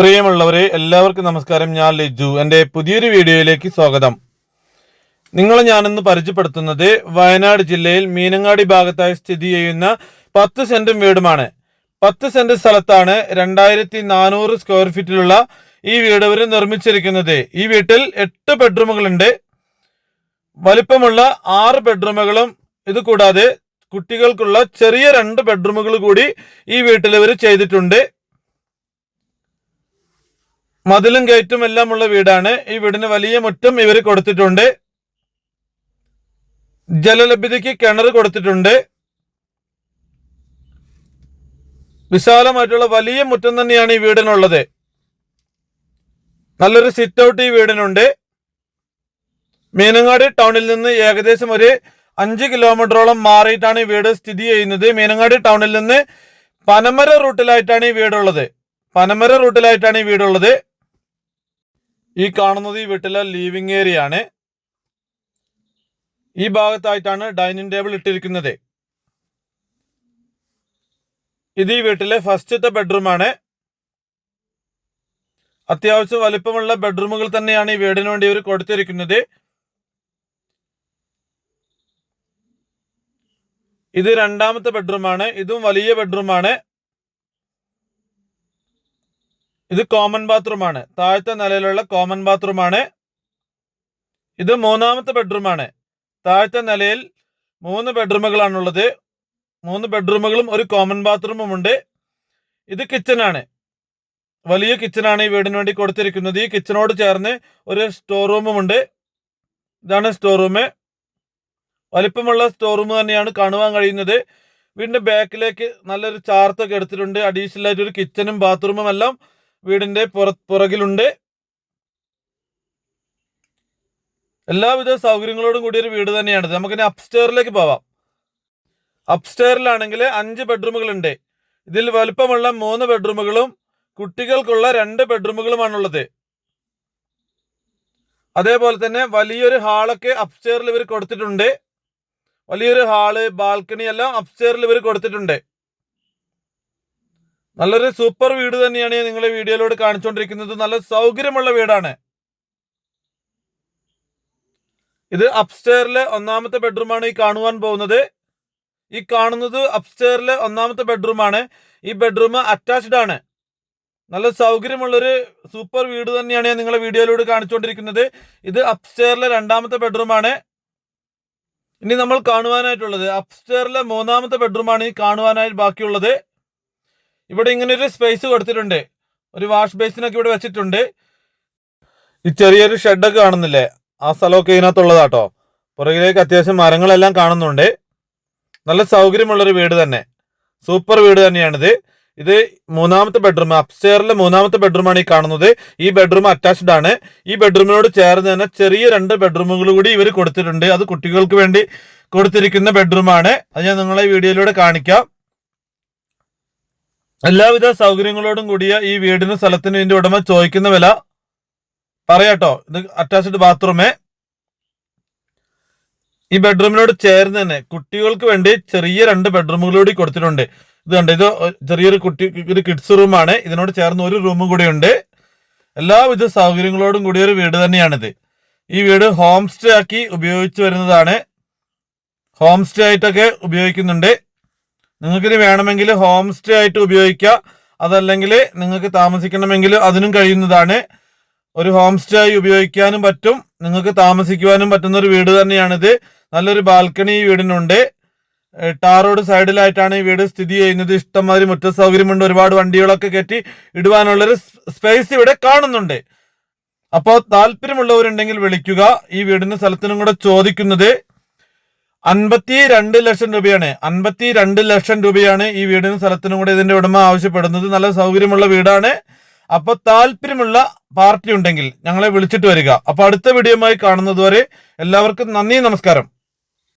പ്രിയമുള്ളവരെ എല്ലാവർക്കും നമസ്കാരം. ഞാൻ ലിജു. എന്റെ പുതിയൊരു വീഡിയോയിലേക്ക് സ്വാഗതം. നിങ്ങളെ ഞാനിന്ന് പരിചയപ്പെടുത്തുന്നത് വയനാട് ജില്ലയിൽ മീനങ്ങാടി ഭാഗത്തായി സ്ഥിതി ചെയ്യുന്ന പത്ത് സെന്റും വീടുമാണ്. പത്ത് സെന്റ് സ്ഥലത്താണ് രണ്ടായിരത്തി നാനൂറ് സ്ക്വയർ ഫീറ്റിലുള്ള ഈ വീട് ഇവർ നിർമ്മിച്ചിരിക്കുന്നത്. ഈ വീട്ടിൽ എട്ട് ബെഡ്റൂമുകളുണ്ട് വലിപ്പമുള്ള ആറ് ബെഡ്റൂമുകളും ഇത് കൂടാതെ കുട്ടികൾക്കുള്ള ചെറിയ രണ്ട് ബെഡ്റൂമുകൾ കൂടി ഈ വീട്ടിൽ ഇവർ ചെയ്തിട്ടുണ്ട്. മതിലും ഗേറ്റും എല്ലാം ഉള്ള വീടാണ്. ഈ വീടിന് വലിയ മുറ്റം ഇവർ കൊടുത്തിട്ടുണ്ട്. ജലലഭ്യതയ്ക്ക് കിണർ കൊടുത്തിട്ടുണ്ട്. വിശാലമായിട്ടുള്ള വലിയ മുറ്റം തന്നെയാണ് ഈ വീടിനുള്ളത്. നല്ലൊരു സിറ്റ് ഔട്ട് ഈ വീടിനുണ്ട്. മീനങ്ങാടി ടൗണിൽ നിന്ന് ഏകദേശം ഒരു അഞ്ച് കിലോമീറ്ററോളം മാറിയിട്ടാണ് ഈ വീട് സ്ഥിതി ചെയ്യുന്നത്. മീനങ്ങാടി ടൗണിൽ നിന്ന് പനമര റൂട്ടിലായിട്ടാണ് ഈ വീടുള്ളത്. പനമര റൂട്ടിലായിട്ടാണ് ഈ വീടുള്ളത്. ഈ കാണുന്നത് ഈ വീട്ടിലെ ലീവിംഗ് ഏരിയ ആണ്. ഈ ഭാഗത്തായിട്ടാണ് ഡൈനിങ് ടേബിൾ ഇട്ടിരിക്കുന്നത്. ഇത് ഈ വീട്ടിലെ ഫസ്റ്റത്തെ ബെഡ്റൂം ആണ്. അത്യാവശ്യം വലിപ്പമുള്ള ബെഡ്റൂമുകൾ തന്നെയാണ് ഈ വീടിന് വേണ്ടി ഇവർ കൊടുത്തിരിക്കുന്നത്. ഇത് രണ്ടാമത്തെ ബെഡ്റൂമാണ് ഇതും വലിയ ബെഡ്റൂം ആണ് ഇത് കോമൺ ബാത്റൂമാണ് താഴത്തെ നിലയിലുള്ള കോമൺ ബാത്റൂമാണ് ഇത് മൂന്നാമത്തെ ബെഡ്റൂമാണ് താഴത്തെ നിലയിൽ മൂന്ന് ബെഡ്റൂമുകളാണുള്ളത് മൂന്ന് ബെഡ്റൂമുകളും ഒരു കോമൺ ബാത്റൂമും ഉണ്ട്. ഇത് കിച്ചൺ ആണ്. വലിയ കിച്ചൺ ആണ് ഈ വീടിന് വേണ്ടി കൊടുത്തിരിക്കുന്നത്. ഈ കിച്ചനോട് ചേർന്ന് ഒരു സ്റ്റോർ റൂമും ഉണ്ട്. ഇതാണ് സ്റ്റോർ റൂം വലിപ്പമുള്ള സ്റ്റോർ റൂം തന്നെയാണ് കാണുവാൻ കഴിയുന്നത്. വീടിന്റെ ബാക്കിലേക്ക് നല്ലൊരു ചാർത്തൊക്കെ എടുത്തിട്ടുണ്ട്. അഡീഷണൽ ആയിട്ട് ഒരു കിച്ചനും ബാത്റൂമും എല്ലാം വീടിന്റെ പുറ പുറകിലുണ്ട്. എല്ലാവിധ സൗകര്യങ്ങളോടും കൂടിയ ഒരു വീട് തന്നെയാണിത് നമുക്കിനി അപ്സ്റ്റെയറിലേക്ക് പോവാം. അപ്സ്റ്റെയറിലാണെങ്കിൽ അഞ്ച് ബെഡ്റൂമുകൾ ഉണ്ട് ഇതിൽ വലുപ്പമുള്ള മൂന്ന് ബെഡ്റൂമുകളും കുട്ടികൾക്കുള്ള രണ്ട് ബെഡ്റൂമുകളുമാണുള്ളത് അതേപോലെ തന്നെ വലിയൊരു ഹാളൊക്കെ അപ്സ്റ്റെയറിൽ ഇവർ കൊടുത്തിട്ടുണ്ട്. വലിയൊരു ഹാൾ ബാൽക്കണി എല്ലാം അപ്സ്റ്റെയറിൽ ഇവർ കൊടുത്തിട്ടുണ്ട്. നല്ലൊരു സൂപ്പർ വീട് തന്നെയാണ് ഞാൻ നിങ്ങളെ വീഡിയോയിലൂടെ കാണിച്ചുകൊണ്ടിരിക്കുന്നത് നല്ല സൗകര്യമുള്ള വീടാണ്. ഇത് അപ്സ്റ്റെയറിലെ ഒന്നാമത്തെ ബെഡ്റൂമാണ് ഈ കാണുവാൻ പോകുന്നത്. ഈ കാണുന്നത് അപ്സ്റ്റെയറിലെ ഒന്നാമത്തെ ബെഡ്റൂമാണ് ഈ ബെഡ്റൂം അറ്റാച്ച്ഡ് ആണ്. നല്ല സൗകര്യമുള്ളൊരു സൂപ്പർ വീട് തന്നെയാണ് ഞാൻ നിങ്ങളെ വീഡിയോയിലൂടെ കാണിച്ചുകൊണ്ടിരിക്കുന്നത് ഇത് അപ്സ്റ്റെയറിലെ രണ്ടാമത്തെ ബെഡ്റൂമാണ് ഇനി നമ്മൾ കാണുവാനായിട്ടുള്ളത് അപ്സ്റ്റെയറിലെ മൂന്നാമത്തെ ബെഡ്റൂമാണ് ഈ കാണുവാനായി ബാക്കിയുള്ളത്. ഇവിടെ ഇങ്ങനെ ഒരു സ്പേസ് കൊടുത്തിട്ടുണ്ട്. ഒരു വാഷ് ബേസിനൊക്കെ ഇവിടെ വെച്ചിട്ടുണ്ട്. ഈ ചെറിയൊരു ഷെഡൊക്കെ കാണുന്നില്ലേ? ആ സ്ഥലമൊക്കെ ഇതിനകത്തുള്ളതാട്ടോ. പുറകിലേക്ക് അത്യാവശ്യം മരങ്ങളെല്ലാം കാണുന്നുണ്ട്. നല്ല സൗകര്യമുള്ളൊരു വീട് തന്നെ. സൂപ്പർ വീട് തന്നെയാണിത്. ഇത് മൂന്നാമത്തെ ബെഡ്റൂം അപ്സ്റ്റെയറിലെ മൂന്നാമത്തെ ബെഡ്റൂമാണ് ഈ കാണുന്നത്. ഈ ബെഡ്റൂം അറ്റാച്ച്ഡ് ആണ്. ഈ ബെഡ്റൂമിനോട് ചേർന്ന് തന്നെ ചെറിയ രണ്ട് ബെഡ്റൂമുകൾ കൂടി ഇവർ കൊടുത്തിട്ടുണ്ട്. അത് കുട്ടികൾക്ക് വേണ്ടി കൊടുത്തിരിക്കുന്ന ബെഡ്റൂമാണ് അത് ഞാൻ നിങ്ങളെ വീഡിയോയിലൂടെ കാണിക്കാം. എല്ലാവിധ സൗകര്യങ്ങളോടും കൂടിയ ഈ വീടിന് സ്ഥലത്തിന് ഇതിന്റെ ഉടമ ചോദിക്കുന്ന വില പറയാട്ടോ. ഇത് അറ്റാച്ച്ഡ് ബാത്റൂമേ ഈ ബെഡ്റൂമിനോട് ചേർന്ന് തന്നെ കുട്ടികൾക്ക് വേണ്ടി ചെറിയ രണ്ട് ബെഡ്റൂമുകൾ കൂടി കൊടുത്തിട്ടുണ്ട്. ഇത് കണ്ട്? ഇത് ചെറിയൊരു കുട്ടി ഒരു കിഡ്സ് റൂമാണ് ഇതിനോട് ചേർന്ന് ഒരു റൂമും കൂടി ഉണ്ട്. എല്ലാവിധ സൗകര്യങ്ങളോടും കൂടിയ ഒരു വീട് തന്നെയാണിത്. ഈ വീട് ഹോം സ്റ്റേ ആക്കി ഉപയോഗിച്ചു വരുന്നതാണ്. ഹോം സ്റ്റേ ആയിട്ടൊക്കെ ഉപയോഗിക്കുന്നുണ്ട്. നിങ്ങൾക്കിനി വേണമെങ്കിൽ ഹോം സ്റ്റേ ആയിട്ട് ഉപയോഗിക്കുക അതല്ലെങ്കിൽ നിങ്ങൾക്ക് താമസിക്കണമെങ്കിൽ അതിനും കഴിയുന്നതാണ്. ഒരു ഹോം സ്റ്റേ ആയി ഉപയോഗിക്കാനും പറ്റും. നിങ്ങൾക്ക് താമസിക്കുവാനും പറ്റുന്ന ഒരു വീട് തന്നെയാണിത്. നല്ലൊരു ബാൽക്കണി ഈ വീടിനുണ്ട്. ടാർ റോഡ് സൈഡിലായിട്ടാണ് ഈ വീട് സ്ഥിതി ചെയ്യുന്നത്. ഇഷ്ടംമാതിരി മുറ്റ സൗകര്യമുണ്ട് ഒരുപാട് വണ്ടികളൊക്കെ കയറ്റി ഇടുവാനുള്ളൊരു സ്പേസ് ഇവിടെ കാണുന്നുണ്ട്. അപ്പോൾ താല്പര്യമുള്ളവരുണ്ടെങ്കിൽ വിളിക്കുക. ഈ വീടിന് സ്ഥലത്തിനും കൂടെ ചോദിക്കുന്നത് അൻപത്തി രണ്ട് ലക്ഷം രൂപയാണ്. അൻപത്തി രണ്ട് ലക്ഷം രൂപയാണ് ഈ വീടിനും സ്ഥലത്തിനും കൂടെ ഇതിന്റെ ഉടമ ആവശ്യപ്പെടുന്നത്. നല്ല സൗകര്യമുള്ള വീടാണ്. അപ്പൊ താല്പര്യമുള്ള പാർട്ടി ഉണ്ടെങ്കിൽ ഞങ്ങളെ വിളിച്ചിട്ട് വരിക. അപ്പൊ അടുത്ത വീഡിയോയുമായി കാണുന്നതുവരെ എല്ലാവർക്കും നന്ദി നമസ്കാരം.